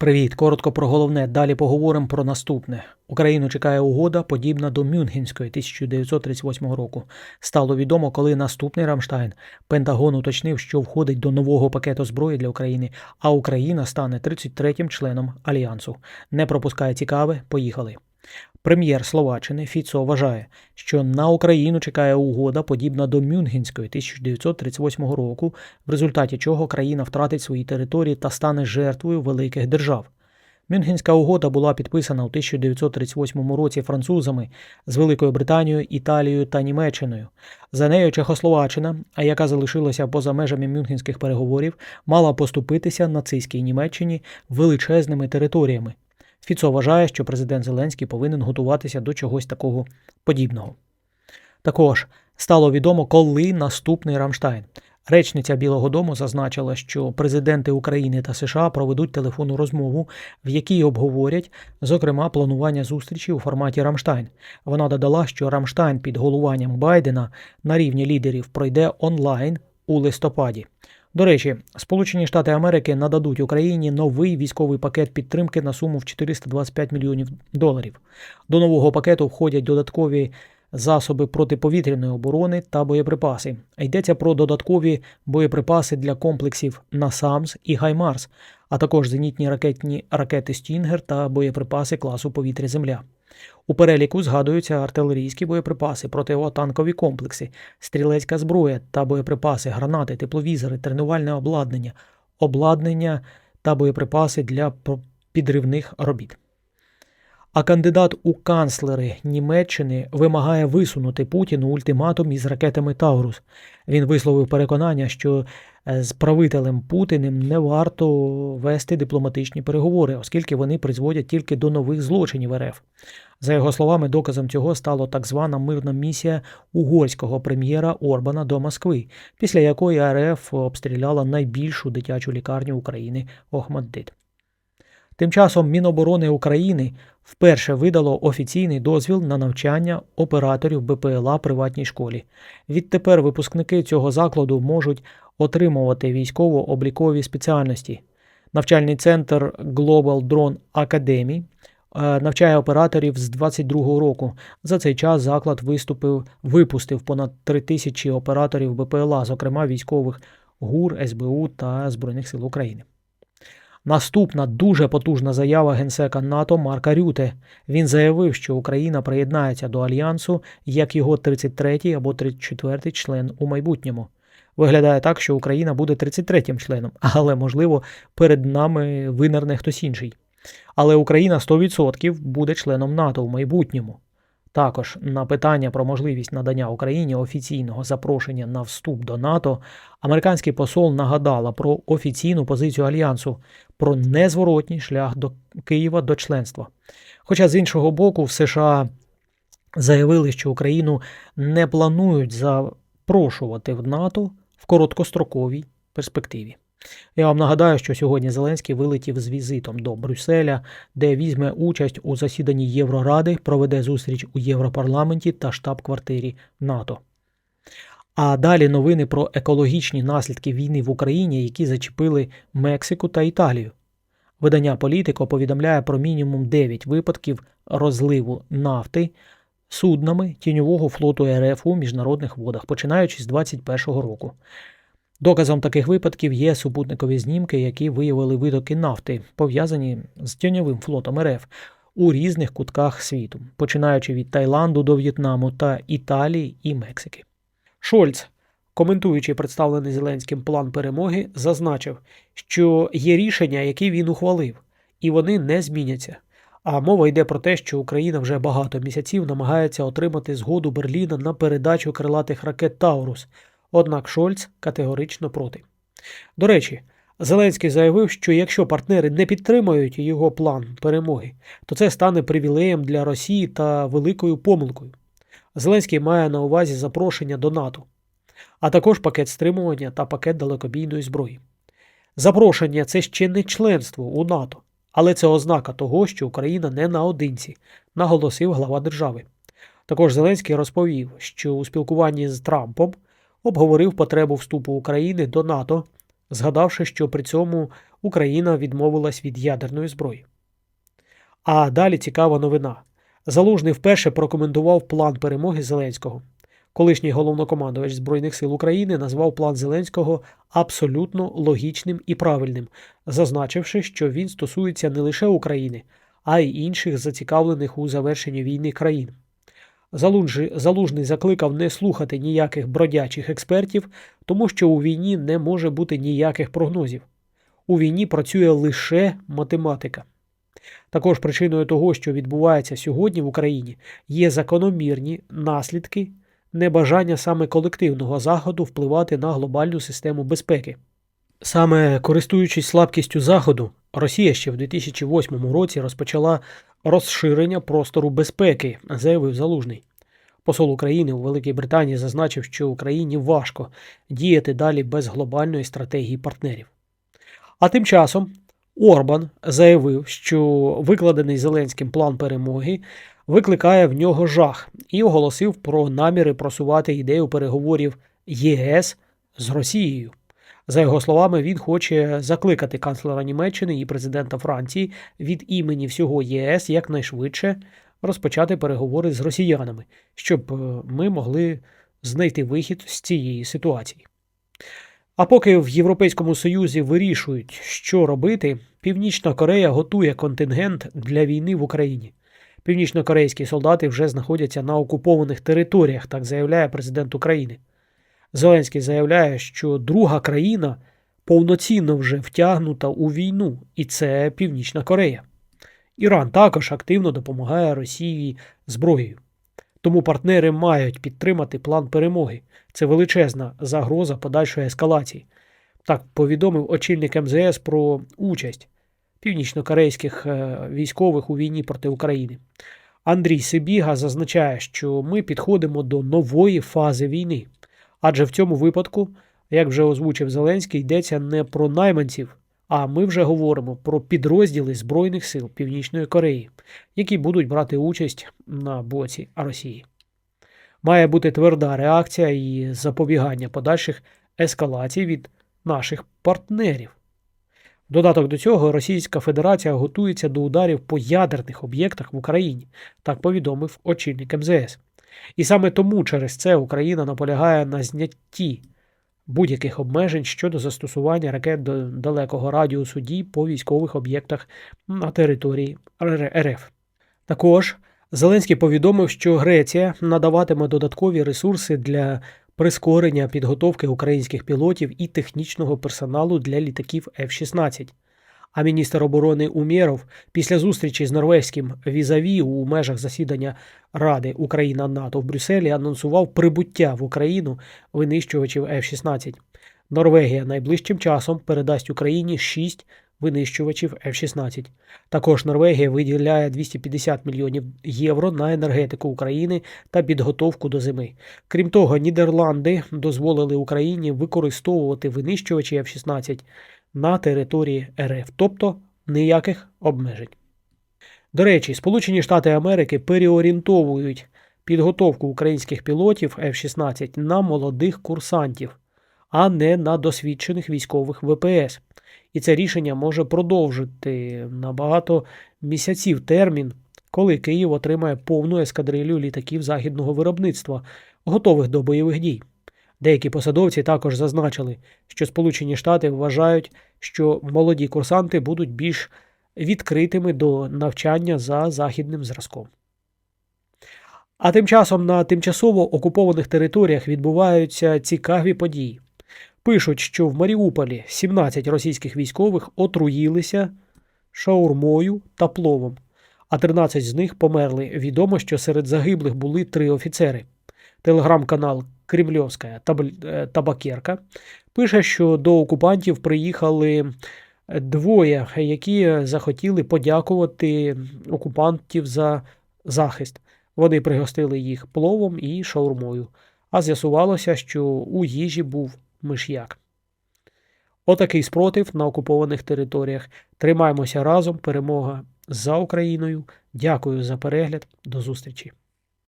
Привіт, коротко про головне. Далі поговоримо про наступне. Україну чекає угода, подібна до Мюнхенської 1938 року. Стало відомо, коли наступний Рамштайн Пентагон уточнив, що входить до нового пакету зброї для України, а Україна стане 33-м членом альянсу. Не пропускає цікаве. Поїхали. Прем'єр Словаччини Фіцо вважає, що на Україну чекає угода, подібна до Мюнхенської 1938 року, в результаті чого країна втратить свої території та стане жертвою великих держав. Мюнхенська угода була підписана у 1938 році французами з Великою Британією, Італією та Німеччиною. За нею Чехословаччина, а яка залишилася поза межами мюнхенських переговорів, мала поступитися нацистській Німеччині величезними територіями. Фіцо вважає, що президент Зеленський повинен готуватися до чогось такого подібного. Також стало відомо, коли наступний Рамштайн. Речниця Білого Дому зазначила, що президенти України та США проведуть телефонну розмову, в якій обговорять, зокрема, планування зустрічі у форматі Рамштайн. Вона додала, що Рамштайн під головуванням Байдена на рівні лідерів пройде онлайн у листопаді. До речі, Сполучені Штати Америки нададуть Україні новий військовий пакет підтримки на суму в 425 мільйонів доларів. До нового пакету входять додаткові засоби протиповітряної оборони та боєприпаси. Йдеться про додаткові боєприпаси для комплексів «Насамс» і Гаймарс, а також зенітні ракетні ракети Стінгер та боєприпаси класу повітря-Земля. У переліку згадуються артилерійські боєприпаси, противотанкові комплекси, стрілецька зброя та боєприпаси, гранати, тепловізори, тренувальне обладнання, обладнання та боєприпаси для підривних робіт. А кандидат у канцлери Німеччини вимагає висунути Путіну ультиматум із ракетами Таурус. Він висловив переконання, що е, з правителем Путіним не варто вести дипломатичні переговори, оскільки вони призводять тільки до нових злочинів РФ. За його словами, доказом цього стало так звана мирна місія угорського прем'єра Орбана до Москви, після якої РФ обстріляла найбільшу дитячу лікарню України Охмаддит. Тим часом Міноборони України вперше видало офіційний дозвіл на навчання операторів БПЛА приватній школі. Відтепер випускники цього закладу можуть отримувати військово-облікові спеціальності. Навчальний центр Global Drone Academy е, навчає операторів з 22-го року. За цей час заклад виступив, випустив понад 3 тисячі операторів БПЛА, зокрема військових ГУР, СБУ та Збройних сил України. Наступна дуже потужна заява генсека НАТО Марка Рюте. Він заявив, що Україна приєднається до альянсу як його 33-й або 34-й член у майбутньому. Виглядає так, що Україна буде 33-м членом, але, можливо, перед нами винерне хтось інший. Але Україна 100% буде членом НАТО у майбутньому. Також на питання про можливість надання Україні офіційного запрошення на вступ до НАТО американський посол нагадала про офіційну позицію альянсу про незворотній шлях до Києва до членства. Хоча з іншого боку, в США заявили, що Україну не планують запрошувати в НАТО в короткостроковій перспективі. Я вам нагадаю, що сьогодні Зеленський вилетів з візитом до Брюсселя, де візьме участь у засіданні Євроради, проведе зустріч у Європарламенті та штаб-квартирі НАТО. А далі новини про екологічні наслідки війни в Україні, які зачепили Мексику та Італію. Видання Політико повідомляє про мінімум 9 випадків розливу нафти суднами тіньового флоту РФ у міжнародних водах, починаючи з 2021 року. Доказом таких випадків є супутникові знімки, які виявили витоки нафти, пов'язані з тіньовим флотом РФ у різних кутках світу, починаючи від Таїланду до В'єтнаму та Італії і Мексики. Шольц, коментуючи представлений Зеленським план перемоги, зазначив, що є рішення, які він ухвалив, і вони не зміняться. А мова йде про те, що Україна вже багато місяців намагається отримати згоду Берліна на передачу крилатих ракет Таурус. Однак Шольц категорично проти. До речі, Зеленський заявив, що якщо партнери не підтримують його план перемоги, то це стане привілеєм для Росії та великою помилкою. Зеленський має на увазі запрошення до НАТО, а також пакет стримування та пакет далекобійної зброї. Запрошення це ще не членство у НАТО, але це ознака того, що Україна не наодинці, наголосив глава держави. Також Зеленський розповів, що у спілкуванні з Трампом обговорив потребу вступу України до НАТО, згадавши, що при цьому Україна відмовилась від ядерної зброї. А далі цікава новина. Залужний вперше прокоментував план перемоги Зеленського. Колишній головнокомандувач Збройних сил України назвав план Зеленського абсолютно логічним і правильним, зазначивши, що він стосується не лише України, а й інших зацікавлених у завершенні війни країн. Залужний, закликав не слухати ніяких бродячих експертів, тому що у війні не може бути ніяких прогнозів. У війні працює лише математика. Також причиною того, що відбувається сьогодні в Україні, є закономірні наслідки небажання саме колективного заходу впливати на глобальну систему безпеки. Саме користуючись слабкістю Заходу, Росія ще в 2008 році розпочала розширення простору безпеки, заявив Залужний. Посол України у Великій Британії зазначив, що Україні важко діяти далі без глобальної стратегії партнерів. А тим часом Орбан заявив, що викладений Зеленським план перемоги викликає в нього жах і оголосив про наміри просувати ідею переговорів ЄС з Росією. За його словами, він хоче закликати канцлера Німеччини і президента Франції від імені всього ЄС якнайшвидше розпочати переговори з росіянами, щоб е, ми могли знайти вихід з цієї ситуації. А поки в Європейському Союзі вирішують, що робити, Північна Корея готує контингент для війни в Україні. Північнокорейські солдати вже знаходяться на окупованих територіях, так заявляє президент України. Зеленський заявляє, що друга країна повноцінно вже втягнута у війну, і це Північна Корея. Іран також активно допомагає Росії зброєю. Тому партнери мають підтримати план перемоги. Це величезна загроза подальшої ескалації. Так повідомив очільник МЗС про участь північнокорейських е, військових у війні проти України. Андрій Сибіга зазначає, що ми підходимо до нової фази війни, адже в цьому випадку, як вже озвучив Зеленський, йдеться не про найманців, а ми вже говоримо про підрозділи Збройних сил Північної Кореї, які будуть брати участь на боці Росії. Має бути тверда реакція і запобігання подальших ескалацій від наших партнерів. Додаток до цього Російська Федерація готується до ударів по ядерних об'єктах в Україні, так повідомив очільник МЗС. І саме тому через це Україна наполягає на знятті будь-яких обмежень щодо застосування ракет до далекого радіусу дій по військових об'єктах на території РФ. Також Зеленський повідомив, що Греція надаватиме додаткові ресурси для прискорення підготовки українських пілотів і технічного персоналу для літаків F-16. А міністр оборони Умєров після зустрічі з норвезьким візаві у межах засідання Ради Україна НАТО в Брюсселі анонсував прибуття в Україну винищувачів F-16. Норвегія найближчим часом передасть Україні 6 винищувачів F-16. Також Норвегія виділяє 250 мільйонів євро на енергетику України та підготовку до зими. Крім того, Нідерланди дозволили Україні використовувати винищувачі F-16 на території РФ, тобто ніяких обмежень. До речі, Сполучені Штати Америки переорієнтовують підготовку українських пілотів F-16 на молодих курсантів, а не на досвідчених військових ВПС. І це рішення може продовжити на багато місяців термін, коли Київ отримає повну ескадрилю літаків західного виробництва, готових до бойових дій. Деякі посадовці також зазначили, що Сполучені Штати вважають, що молоді курсанти будуть більш відкритими до навчання за західним зразком. А тим часом на тимчасово окупованих територіях відбуваються цікаві події. Пишуть, що в Маріуполі 17 російських військових отруїлися шаурмою та пловом, а 13 з них померли. Відомо, що серед загиблих були три офіцери. Телеграм-канал Кремльовська е, Табакерка пише, що до окупантів приїхали двоє, які захотіли подякувати окупантів за захист. Вони пригостили їх пловом і шаурмою, а з'ясувалося, що у їжі був миш'як. Отакий спротив на окупованих територіях. Тримаємося разом. Перемога за Україною. Дякую за перегляд. До зустрічі.